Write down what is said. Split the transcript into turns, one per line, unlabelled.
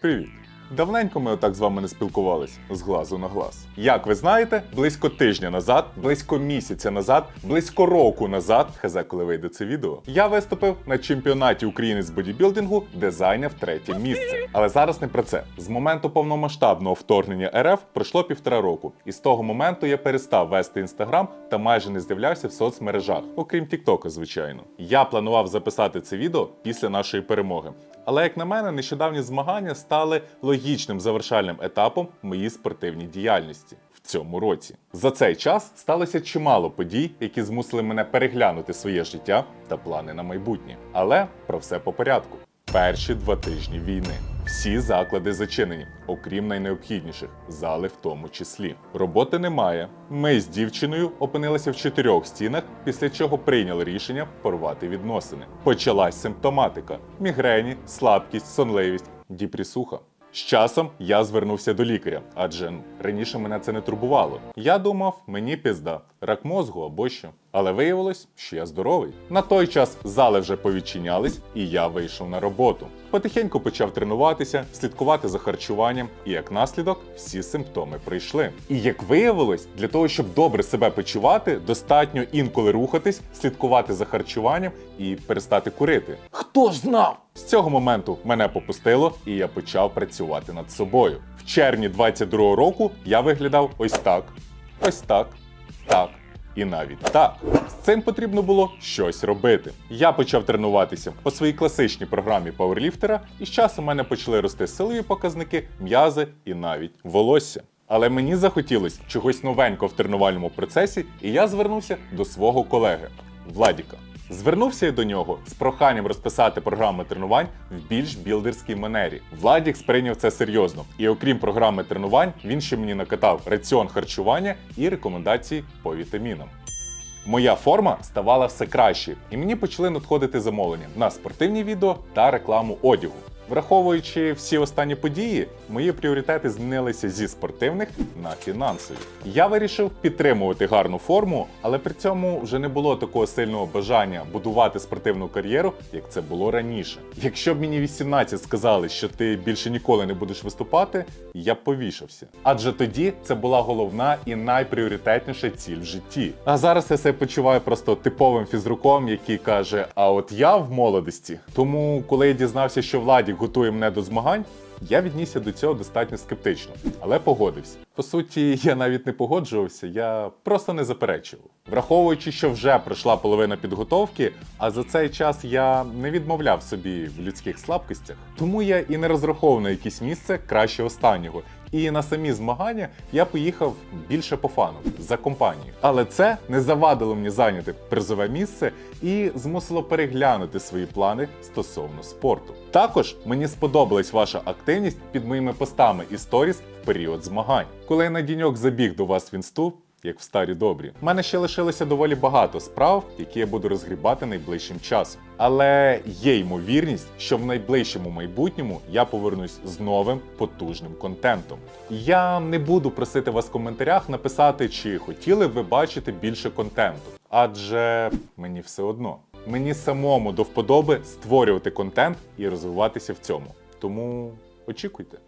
Привіт! Давненько ми отак з вами не спілкувались з глазу на глаз. Як ви знаєте, близько тижня назад, близько місяця назад, близько року назад, хз, коли вийде це відео, я виступив на чемпіонаті України з бодібілдингу, де зайняв третє місце. Але зараз не про це. З моменту повномасштабного вторгнення РФ пройшло півтора року, і з того моменту я перестав вести інстаграм та майже не з'являвся в соцмережах, окрім Тіктока, звичайно. Я планував записати це відео після нашої перемоги. Але як на мене, нещодавні змагання стали логічним завершальним етапом моїй спортивній діяльності в цьому році. За цей час сталося чимало подій, які змусили мене переглянути своє життя та плани на майбутнє. Але про все по порядку. Перші два тижні війни. Всі заклади зачинені, окрім найнеобхідніших, зали в тому числі. Роботи немає. Ми з дівчиною опинилися в чотирьох стінах, після чого прийняли рішення порвати відносини. Почалась симптоматика: мігрені, слабкість, сонливість, діпрісуха. З часом я звернувся до лікаря, адже раніше мене це не турбувало. Я думав, мені пізда, рак мозгу або що. Але виявилось, що я здоровий. На той час зали вже повідчинялись, і я вийшов на роботу. Потихеньку почав тренуватися, слідкувати за харчуванням, і як наслідок всі симптоми пройшли. І як виявилось, для того, щоб добре себе почувати, достатньо інколи рухатись, слідкувати за харчуванням і перестати курити. Хто ж знав? З цього моменту мене попустило, і я почав працювати над собою. В червні 22-го року я виглядав ось так, ось так, так. І навіть так, з цим потрібно було щось робити. Я почав тренуватися по своїй класичній програмі пауерліфтера, і з часом у мене почали рости силові показники, м'язи і навіть волосся. Але мені захотілося чогось новенького в тренувальному процесі, і я звернувся до свого колеги Владіка. Звернувся я до нього з проханням розписати програми тренувань в більш білдерській манері. Владік сприйняв це серйозно, і окрім програми тренувань, він ще мені накатав раціон харчування і рекомендації по вітамінам. Моя форма ставала все краще, і мені почали надходити замовлення на спортивні відео та рекламу одягу. Враховуючи всі останні події, мої пріоритети змінилися зі спортивних на фінансові. Я вирішив підтримувати гарну форму, але при цьому вже не було такого сильного бажання будувати спортивну кар'єру, як це було раніше. Якщо б мені 18 сказали, що ти більше ніколи не будеш виступати, я б повішався. Адже тоді це була головна і найпріоритетніша ціль в житті. А зараз я себе почуваю просто типовим фізруком, який каже: А от я в молодості. Тому, коли я дізнався, що Владік готує мене до змагань. Я віднісся до цього достатньо скептично, але погодився. По суті, я навіть не погоджувався, я просто не заперечував. Враховуючи, що вже пройшла половина підготовки, а за цей час я не відмовляв собі в людських слабкостях, тому я і не розраховував на якесь місце краще останнього. І на самі змагання я поїхав більше по фану за компанію. Але це не завадило мені зайняти призове місце і змусило переглянути свої плани стосовно спорту. Також мені сподобалась ваша активність під моїми постами і сторіс в період змагань. Коли я на діньок забіг до вас в інсту, як в старі добрі. У мене ще лишилося доволі багато справ, які я буду розгрібати найближчим часом. Але є ймовірність, що в найближчому майбутньому я повернусь з новим потужним контентом. Я не буду просити вас в коментарях написати, чи хотіли б ви бачити більше контенту, адже мені все одно. Мені самому до вподоби створювати контент і розвиватися в цьому. Тому очікуйте.